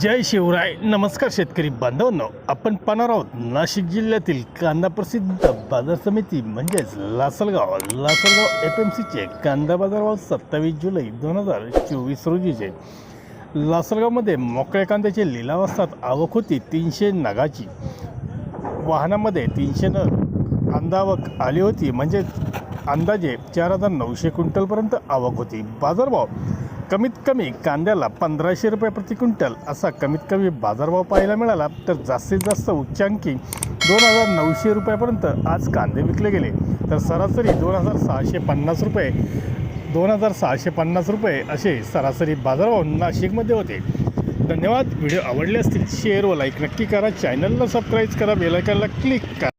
जय शिवराय. नमस्कार शेतकरी बांधवांनो. आपण पाहणार आहोत नाशिक जिल्ह्यातील कांदा प्रसिद्ध बाजार समिती म्हणजेच लासलगाव. लासलगाव एफ एम सीचे कांदा बाजारभाव सत्तावीस जुलै दोन हजार चोवीस रोजीचे. लासलगावमध्ये मोकळ्या कांद्याचे लिलाव असतात. आवक होती तीनशे नगाची. वाहनामध्ये तीनशे नग. कांदावक आली होती. म्हणजे अंदाजे चार हजार नऊशे क्विंटलपर्यंत आवक होती. बाजारभाव कमीत कमी कांद्याला पंधराशे रुपये प्रति क्विंटल असा कमीत कमी बाजारभाव पाहायला मिळाला तर जास्तीत जास्त उच्चांकी दोन हजार नऊशे रुपयापर्यंत आज कांदे विकले गेले. तर सरासरी दोन हजार सहाशे पन्नास रुपये दोन हजार सहाशे पन्नास रुपये असे सरासरी बाजारभाव नाशिकमध्ये होते. धन्यवाद. व्हिडिओ आवडले असतील शेअर व लाईक नक्की करा. चॅनलला सबस्क्राईब करा. बेलायकनला क्लिक करा.